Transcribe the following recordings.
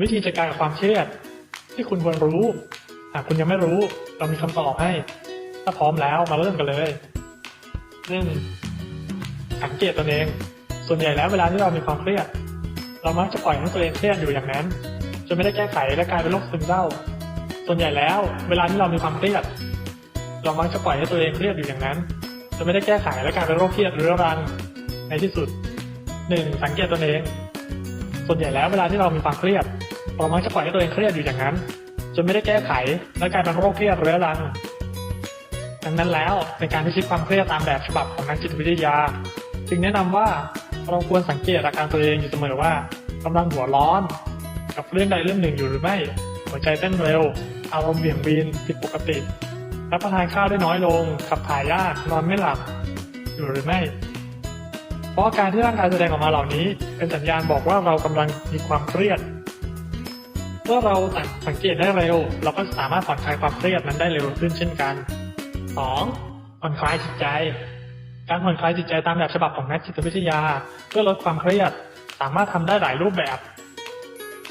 วิธีจัดการกับความเครียด ที่คุณควรรู้ หากคุณยังไม่รู้ เรามีคำตอบให้ ถ้าพร้อมแล้วมาเริ่มกันเลยหนึ่งสังเกตตนเอง ส่วนใหญ่แล้วเวลาที่เรามีความเครียด เรามักจะปล่อยให้ตัวเองเครียดอยู่อย่างนั้นจนไม่ได้แก้ไขและกลายเป็นโรคซึมเศร้า ส่วนใหญ่แล้ว เวลาที่เรามีความเครียด เรามักจะปล่อยให้ตัวเองเครียดอยู่อย่างนั้นจนไม่ได้แก้ไขและกลายเป็นโรคเครียดเรื้อรังในที่สุดหนึ่งสังเกตตนเอง ส่วนใหญ่แล้วเวลาที่เรามีความเครียด เรามักจะปล่อยให้ตัวเองเครียดอยู่อย่างนั้น จนไม่ได้แก้ไข และกลายเป็นโรคเครียดเรื้อรังดังนั้นแล้วในการพิชิตความเครียดตามแบบฉบับของนักจิตวิทยา จึงแนะนำว่าเราควรสังเกตอาการตัวเองอยู่เสมอว่ากำลังหัวร้อน กับเรื่องใดเรื่องหนึ่งอยู่หรือไม่ หัวใจเต้นเร็ว อารมณ์เบี่ยงบินผิดปกติรับประทานข้าวได้น้อยลง ขับถ่ายยากนอนไม่หลับ อยู่หรือไม่ เพราะการที่ร่างกายแสดงออกมาเหล่านี้ เป็นสัญญาณบอกว่าเรากำลังมีความเครียด เมื่อเราสังเกตได้เร็ว เราก็สามารถผ่อนคลายความเครียดนั้นได้เร็วขึ้นเช่นกัน 2. ผ่อนคลายจิตใจ การผ่อนคลายจิตใจตามแบบฉบับของนักจิตวิทยา เพื่อลดความเครียดสามารถทำได้หลายรูปแบบ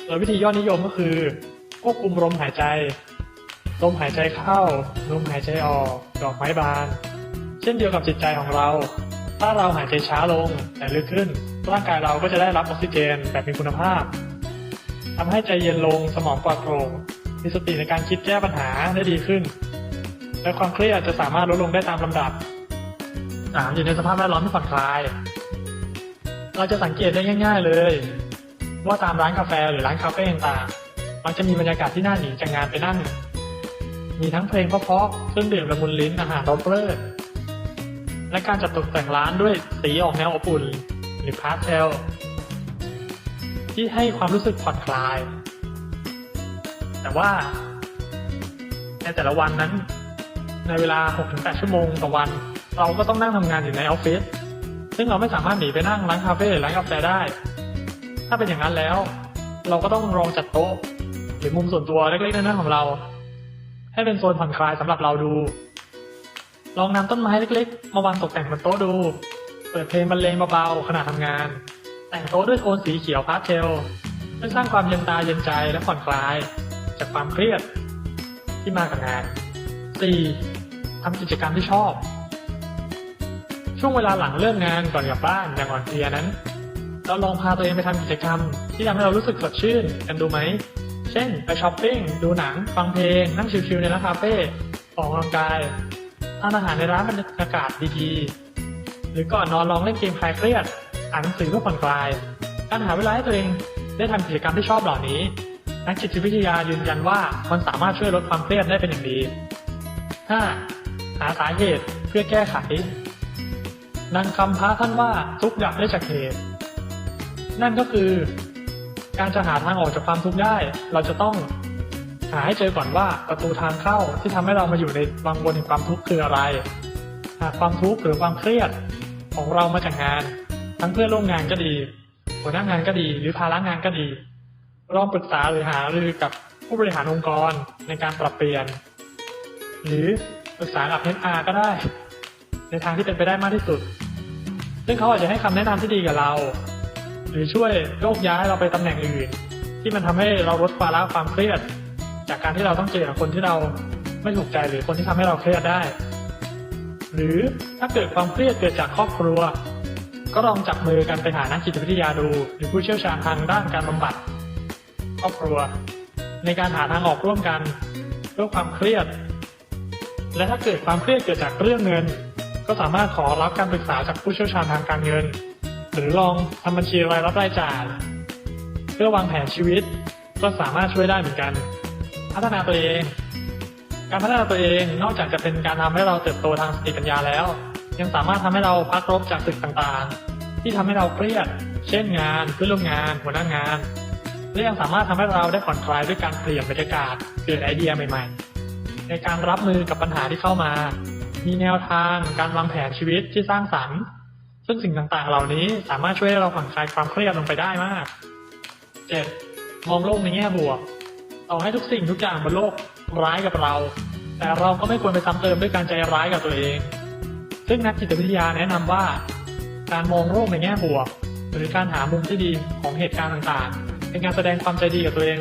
โดยวิธียอดนิยมก็คือควบคุมลมหายใจ ลมหายใจเข้า ลมหายใจออก ดอกไม้บาน เช่นเดียวกับจิตใจของเรา ถ้าเราหายใจช้าลงแต่ลึกขึ้น ร่างกายเราก็จะได้รับออกซิเจนแบบมีคุณภาพ ทำให้ใจเย็นลงสมองปลอดโปร่งมีสติในการคิดแก้ปัญหาได้ดีขึ้น และความเครียดจะสามารถลดลงได้ตามลำดับ 3. อยู่ในสภาพแวดล้อมที่ผ่อนคลาย เราจะสังเกตได้ง่าย ๆเลย ว่าตามร้านกาแฟหรือร้านคาเฟ่ต่างๆมันจะมีบรรยากาศที่น่าหนีจากงานไปนั่ง มีทั้งเพลงเพราะๆเครื่องดื่มละมุนลิ้นอาหารรสเลิศและการจัดตกแต่งร้านด้วยสีออกแนวอบอุ่นหรือพาสเทล ที่ให้ความรู้สึกผ่อนคลาย แต่ว่า ในแต่ละวันนั้น ในเวลา 6-8 ชั่วโมงต่อวัน เราก็ต้องนั่งทำงานอยู่ในออฟฟิศซึ่งเราไม่สามารถหนีไปนั่งร้านคาเฟ่ร้านกาแฟได้ ถ้าเป็นอย่างนั้นแล้ว เราก็ต้องลองจัดโต๊ะหรือมุมส่วนตัวเล็กๆน้อยๆของเรา ให้เป็นโซนผ่อนคลายสำหรับเราดู ลองนำต้นไม้เล็ก ๆ มาวางตกแต่งบนโต๊ะดู เปิดเพลงบรรเลงเบาๆขณะทำงาน แต่งโต๊ะด้วยโทนสีเขียวพาสเทลเพื่อสร้างความเย็นตาเย็นใจและผ่อนคลาย จากความเครียดที่มากับงาน 4. ทำกิจกรรมที่ชอบ ช่วงเวลาหลังเลิกงานก่อนกลับบ้านอย่างอ่อนเพลียนั้น เราลองพาตัวเองไปทำกิจกรรม ที่ทำให้เรารู้สึกสดชื่นกันดูไหม เช่น ไปช้อปปิ้ง ดูหนัง ฟังเพลง นั่งชิลๆในร้านคาเฟ่ออกกำลังกายทานอาหารในร้านบรรยากาศดีๆหรือก่อนนอนลองเล่นเกมคลายเครียด อ่านหนังสือเพื่อผ่อนคลาย การหาเวลาให้ตัวเองได้ทำกิจกรรมที่ชอบเหล่านี้ นักจิตวิทยายืนยันว่ามันสามารถช่วยลดความเครียดได้เป็นอย่างดี 5. หาสาเหตุเพื่อแก้ไขดังคำพระท่านว่าทุกข์ดับได้จากเหตุ นั่นก็คือ การจะหาทางออกจากความทุกข์ได้ เราจะต้องหาให้เจอก่อนว่าประตูทางเข้าที่ทำให้เรามาอยู่ในวังวนแห่งความทุกข์คืออะไร หากความทุกข์หรือความเครียดของเรามาจากงาน ทั้งเพื่อนร่วมงานก็ดี หัวหน้างานก็ดี หรือภาระงานก็ดีลองปรึกษาหรือหารือกับผู้บริหารองค์กรในการปรับเปลี่ยน หรือปรึกษากับ HR ก็ได้ ในทางที่เป็นไปได้มากที่สุด ซึ่งเขาอาจจะให้คำแนะนำที่ดีกับเรา หรือช่วยโยกย้ายเราไปตำแหน่งอื่น ที่มันทำให้เราลดภาระความเครียด จากการที่เราต้องเจอกับคนที่เราไม่ถูกใจหรือคนที่ทำให้เราเครียดได้ หรือถ้าเกิดความเครียดเกิดจากครอบครัว ก็ลองจับมือกันไปหานักจิตวิทยาดู หรือผู้เชี่ยวชาญทางด้านการบำบัดครอบครัว ในการหาทางออกร่วมกันเพื่อความเครียด และถ้าเกิดความเครียดเกิดจากเรื่องเงิน ก็สามารถขอรับการปรึกษาจากผู้เชี่ยวชาญทางการเงิน หรือลองทำบัญชีรายรับรายจ่ายเพื่อวางแผนชีวิต ก็สามารถช่วยได้เหมือนกัน พัฒนาตัวเอง การพัฒนาตัวเองนอกจากจะเป็นการทำให้เราเติบโตทางสติปัญญาแล้ว ยังสามารถทำให้เราพักรบจากสิ่งต่างๆ ที่ทำให้เราเครียด เช่นงานเพื่อนร่วมงาน หัวหน้างาน และยังสามารถทำให้เราได้ผ่อนคลายด้วยการเปลี่ยนบรรยากาศเกิดไอเดียใหม่ ๆ ในการรับมือกับปัญหาที่เข้ามา มีแนวทางการวางแผนชีวิตที่สร้างสรรค์ ซึ่งสิ่งต่างๆ เหล่านี้สามารถช่วยให้เราผ่อนคลายความเครียดลงไปได้มาก 7. มองโลกในแง่บวกต่อให้ทุกสิ่งทุกอย่างบนโลกร้ายกับเรา แต่เราก็ไม่ควรไปซ้ำเติมด้วยการใจร้ายกับตัวเอง ซึ่งนักจิตวิทยาแนะนำว่า การมองโลกในแง่บวก หรือการหามุมที่ดีของเหตุการณ์ต่างๆ เป็นการแสดงความใจดีกับตัวเองใน